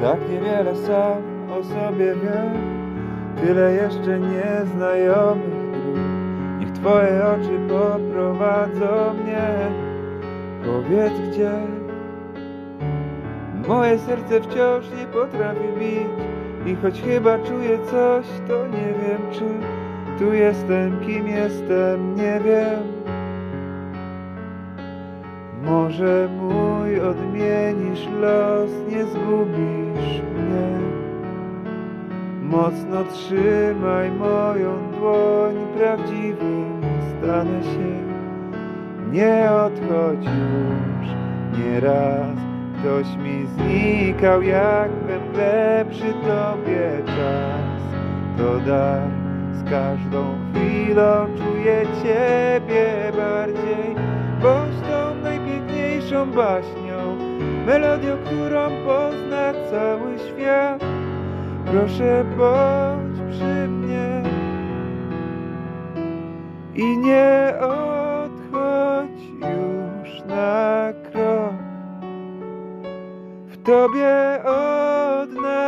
Tak niewiele sam o sobie wiem. Tyle jeszcze nieznajomych Niech Twoje oczy poprowadzą mnie. Powiedz gdzie? Moje serce wciąż nie potrafi bić. I choć chyba czuję coś, to nie wiem czy Tu jestem, kim jestem, nie wiem Może mój odmienisz los, nie zgubisz mnie. Mocno trzymaj moją dłoń, prawdziwym stanę się. Nie odchodź już, nieraz Ktoś mi znikał jak we przy tobie czas. To dar, z każdą chwilą czuję ciebie najpiękniejszą baśnią, melodią, którą pozna cały świat. Proszę bądź przy mnie i nie odchodź już na krok. W Tobie odnalazł